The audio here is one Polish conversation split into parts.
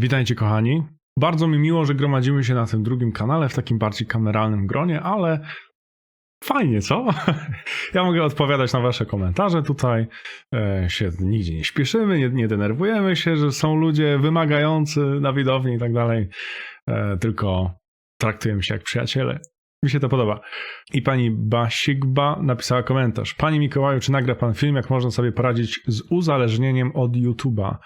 Witajcie kochani. Bardzo mi miło, że gromadzimy się na tym drugim kanale w takim bardziej kameralnym gronie, ale fajnie, co? Ja mogę odpowiadać na wasze komentarze tutaj. E, się nigdzie nie śpieszymy, nie, nie denerwujemy się, że są ludzie wymagający na widowni i tak dalej. E, tylko traktujemy się jak przyjaciele. Mi się to podoba. I pani Basigba napisała komentarz. Panie Mikołaju, czy nagra pan film, jak można sobie poradzić z uzależnieniem od YouTube'a?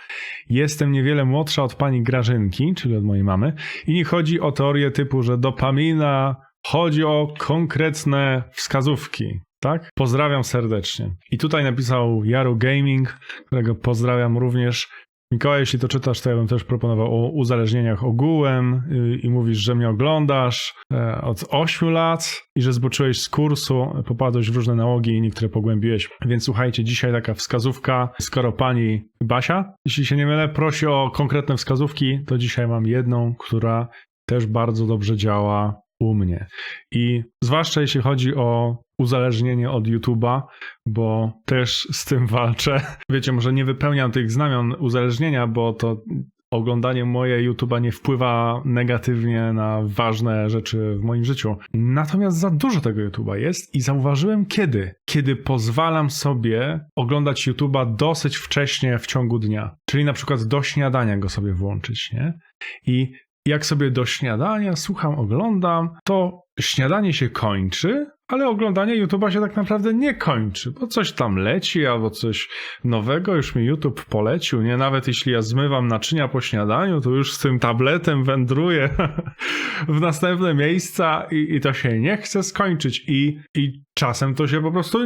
Jestem niewiele młodsza od pani Grażynki, czyli od mojej mamy, i nie chodzi o teorię typu, że dopamina, chodzi o konkretne wskazówki. Tak? Pozdrawiam serdecznie. I tutaj napisał Jaru Gaming, którego pozdrawiam również. Mikołaj, jeśli to czytasz, to ja bym też proponował o uzależnieniach ogółem yy, i mówisz, że mnie oglądasz e, od 8 lat i że zboczyłeś z kursu, popadłeś w różne nałogi i niektóre pogłębiłeś. Więc słuchajcie, dzisiaj taka wskazówka, skoro pani Basia, jeśli się nie mylę, prosi o konkretne wskazówki, to dzisiaj mam jedną, która też bardzo dobrze działa u mnie. I zwłaszcza jeśli chodzi o uzależnienie od YouTube'a, bo też z tym walczę. Wiecie, może nie wypełniam tych znamion uzależnienia, bo to oglądanie moje YouTube'a nie wpływa negatywnie na ważne rzeczy w moim życiu. Natomiast za dużo tego YouTube'a jest i zauważyłem kiedy. Kiedy pozwalam sobie oglądać YouTube'a dosyć wcześnie w ciągu dnia. Czyli na przykład do śniadania go sobie włączyć, nie? I jak sobie do śniadania słucham, oglądam, to śniadanie się kończy, ale oglądanie YouTube'a się tak naprawdę nie kończy, bo coś tam leci albo coś nowego już mi YouTube polecił, nie? Nawet jeśli ja zmywam naczynia po śniadaniu, to już z tym tabletem wędruję w następne miejsca i, i to się nie chce skończyć i, i czasem to się po prostu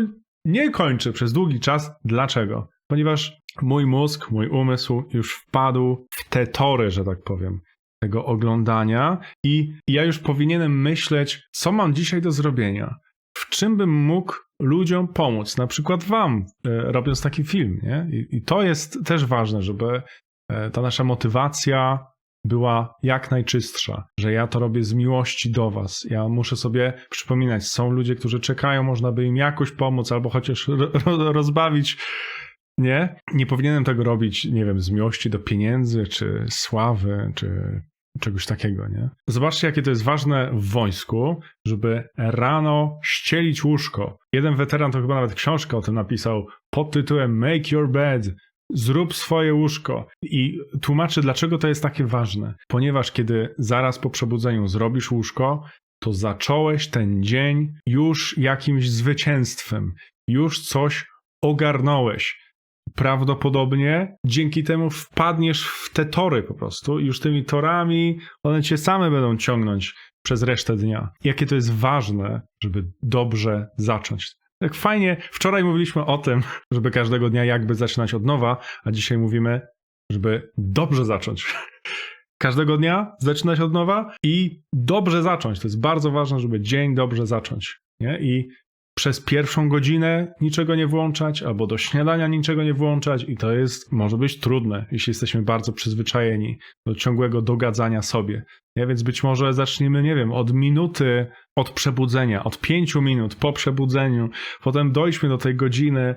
nie kończy przez długi czas. Dlaczego? Ponieważ mój mózg, mój umysł już wpadł w te tory, że tak powiem tego oglądania i ja już powinienem myśleć, co mam dzisiaj do zrobienia, w czym bym mógł ludziom pomóc, na przykład wam, e, robiąc taki film, nie? I, I, to jest też ważne, żeby e, ta nasza motywacja była jak najczystsza, że ja to robię z miłości do was. Ja muszę sobie przypominać, są ludzie, którzy czekają, można by im jakoś pomóc albo chociaż ro rozbawić nie? Nie powinienem tego robić, nie wiem, z miłości do pieniędzy, czy sławy, czy czegoś takiego, nie? Zobaczcie, jakie to jest ważne w wojsku, żeby rano ścielić łóżko. Jeden weteran to chyba nawet książkę o tym napisał pod tytułem Make Your Bed. Zrób swoje łóżko. I tłumaczy, dlaczego to jest takie ważne. Ponieważ kiedy zaraz po przebudzeniu zrobisz łóżko, to zacząłeś ten dzień już jakimś zwycięstwem. Już coś ogarnąłeś prawdopodobnie dzięki temu wpadniesz w te tory po prostu i już tymi torami one cię same będą ciągnąć przez resztę dnia. Jakie to jest ważne, żeby dobrze zacząć. Tak fajnie, wczoraj mówiliśmy o tym, żeby każdego dnia jakby zaczynać od nowa, a dzisiaj mówimy, żeby dobrze zacząć. Każdego dnia zaczynać od nowa i dobrze zacząć. To jest bardzo ważne, żeby dzień dobrze zacząć. Nie? I przez pierwszą godzinę niczego nie włączać, albo do śniadania niczego nie włączać, i to jest, może być trudne, jeśli jesteśmy bardzo przyzwyczajeni do ciągłego dogadzania sobie. Nie? Więc być może zaczniemy, nie wiem, od minuty od przebudzenia, od pięciu minut po przebudzeniu, potem dojdźmy do tej godziny,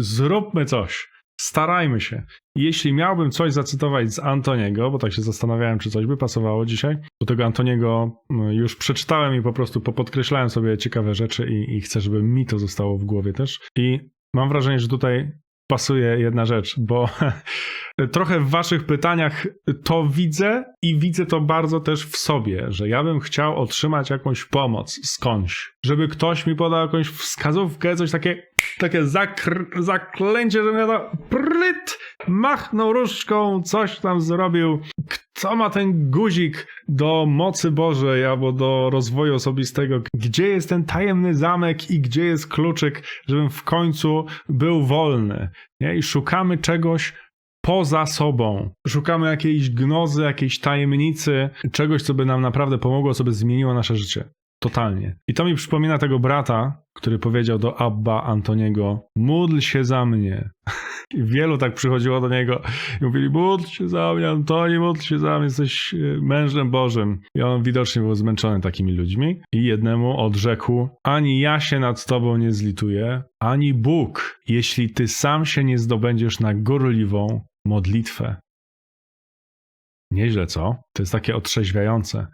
zróbmy coś. Starajmy się. Jeśli miałbym coś zacytować z Antoniego, bo tak się zastanawiałem, czy coś by pasowało dzisiaj, bo tego Antoniego mm, już przeczytałem i po prostu popodkreślałem sobie ciekawe rzeczy i, i chcę, żeby mi to zostało w głowie też. I mam wrażenie, że tutaj pasuje jedna rzecz, bo trochę w waszych pytaniach to widzę i widzę to bardzo też w sobie, że ja bym chciał otrzymać jakąś pomoc skądś, żeby ktoś mi podał jakąś wskazówkę, coś takie, takie zakr- zaklęcie, żebym ja to pryt, machnął różdżką, coś tam zrobił. Kto ma ten guzik do mocy Bożej albo do rozwoju osobistego? Gdzie jest ten tajemny zamek i gdzie jest kluczyk, żebym w końcu był wolny? Nie? I szukamy czegoś poza sobą. Szukamy jakiejś gnozy, jakiejś tajemnicy, czegoś, co by nam naprawdę pomogło, co by zmieniło nasze życie. Totalnie. I to mi przypomina tego brata, który powiedział do Abba Antoniego: Módl się za mnie. I wielu tak przychodziło do niego i mówili: Módl się za mnie, Antoni, módl się za mnie, jesteś e, mężem Bożym. I on widocznie był zmęczony takimi ludźmi. I jednemu odrzekł: Ani ja się nad tobą nie zlituję, ani Bóg, jeśli ty sam się nie zdobędziesz na gorliwą modlitwę. Nieźle, co? To jest takie otrzeźwiające.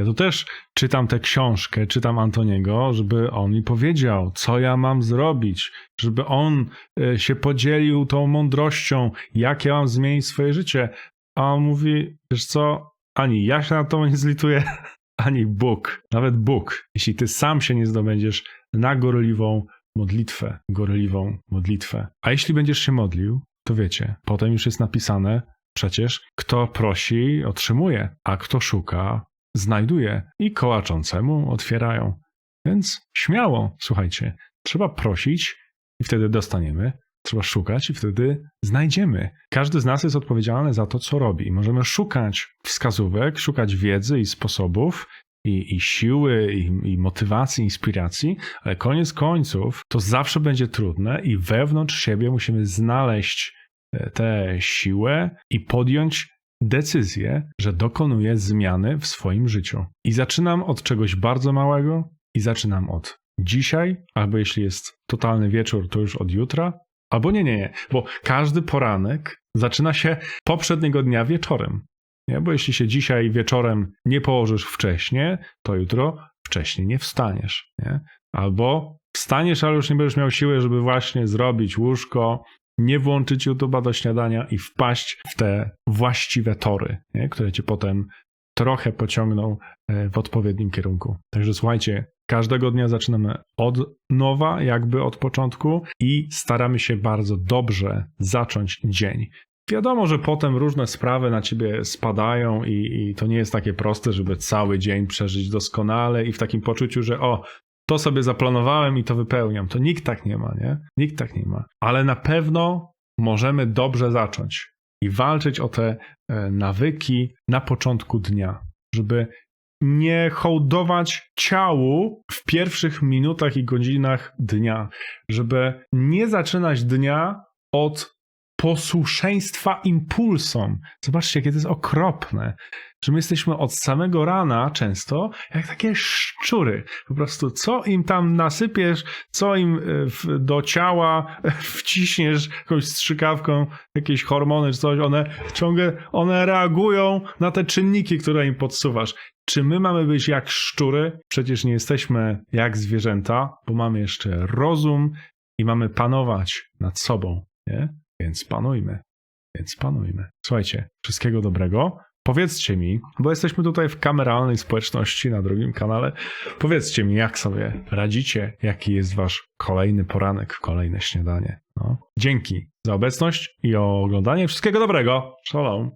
Ja tu też czytam tę książkę, czytam Antoniego, żeby on mi powiedział, co ja mam zrobić, żeby on e, się podzielił tą mądrością, jak ja mam zmienić swoje życie. A on mówi, wiesz co, ani ja się na to nie zlituję, ani Bóg, nawet Bóg, jeśli ty sam się nie zdobędziesz na gorliwą modlitwę, gorliwą modlitwę. A jeśli będziesz się modlił, to wiecie, potem już jest napisane przecież, kto prosi, otrzymuje, a kto szuka, znajduje i kołaczącemu otwierają. Więc śmiało, słuchajcie, trzeba prosić i wtedy dostaniemy, trzeba szukać i wtedy znajdziemy. Każdy z nas jest odpowiedzialny za to, co robi. Możemy szukać wskazówek, szukać wiedzy i sposobów, i, i siły, i, i motywacji, inspiracji, ale koniec końców to zawsze będzie trudne i wewnątrz siebie musimy znaleźć e, tę siłę i podjąć decyzję, że dokonuję zmiany w swoim życiu. I zaczynam od czegoś bardzo małego i zaczynam od dzisiaj, albo jeśli jest totalny wieczór, to już od jutra, albo nie, nie, nie, bo każdy poranek zaczyna się poprzedniego dnia wieczorem. Nie? Bo jeśli się dzisiaj wieczorem nie położysz wcześnie, to jutro wcześniej nie wstaniesz. Nie? Albo wstaniesz, ale już nie będziesz miał siły, żeby właśnie zrobić łóżko, nie włączyć YouTube'a do śniadania i wpaść w te właściwe tory, nie? które cię potem trochę pociągną e, w odpowiednim kierunku. Także słuchajcie, każdego dnia zaczynamy od nowa, jakby od początku i staramy się bardzo dobrze zacząć dzień. Wiadomo, że potem różne sprawy na ciebie spadają i, i, to nie jest takie proste, żeby cały dzień przeżyć doskonale i w takim poczuciu, że o, to sobie zaplanowałem i to wypełniam. To nikt tak nie ma, nie? Nikt tak nie ma. Ale na pewno możemy dobrze zacząć i walczyć o te e, nawyki na początku dnia, żeby nie hołdować ciału w pierwszych minutach i godzinach dnia, żeby nie zaczynać dnia od posłuszeństwa impulsom. Zobaczcie, jakie to jest okropne, że my jesteśmy od samego rana często jak takie szczury. Po prostu co im tam nasypiesz, co im e, do ciała wciśniesz jakąś strzykawką, jakieś hormony czy coś, one ciągle one reagują na te czynniki, które im podsuwasz. Czy my mamy być jak szczury? Przecież nie jesteśmy jak zwierzęta, bo mamy jeszcze rozum i mamy panować nad sobą, nie? Więc panujmy. Więc panujmy. Słuchajcie, wszystkiego dobrego. Powiedzcie mi, bo jesteśmy tutaj w kameralnej społeczności na drugim kanale. Powiedzcie mi, jak sobie radzicie, jaki jest wasz kolejny poranek, kolejne śniadanie. No. Dzięki za obecność i oglądanie. Wszystkiego dobrego. Shalom.